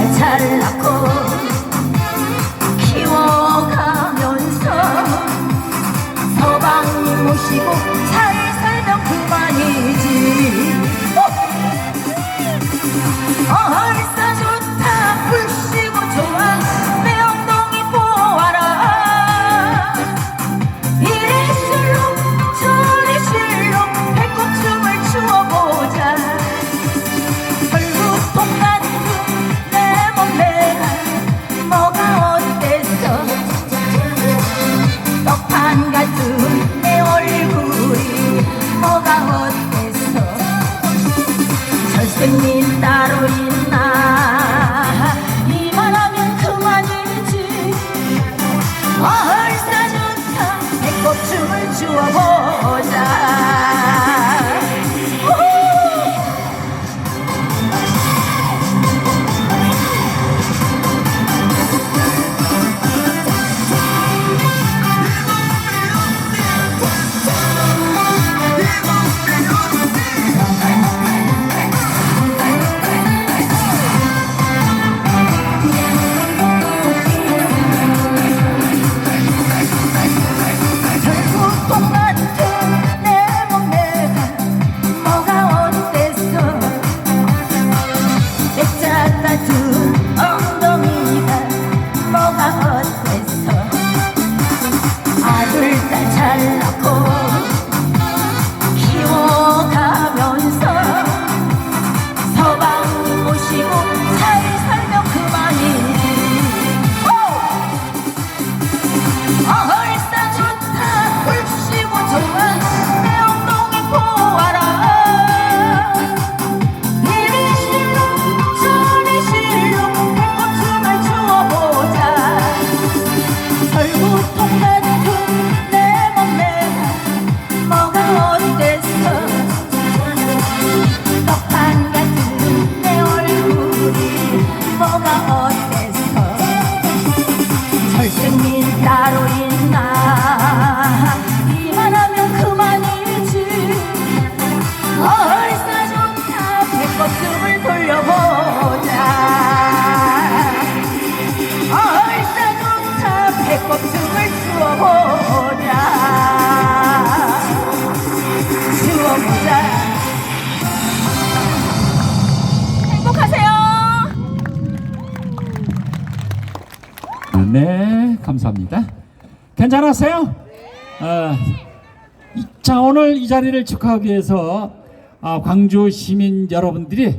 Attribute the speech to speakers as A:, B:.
A: 날 차를 낳고 스님 따로 있나? 이 말하면 그만이지. 어헐 사준다 배꼽춤을 주워보자.
B: 네, 감사합니다. 괜찮았어요? 아, 자, 오늘 이 자리를 축하하기 위해서 아, 광주 시민 여러분들이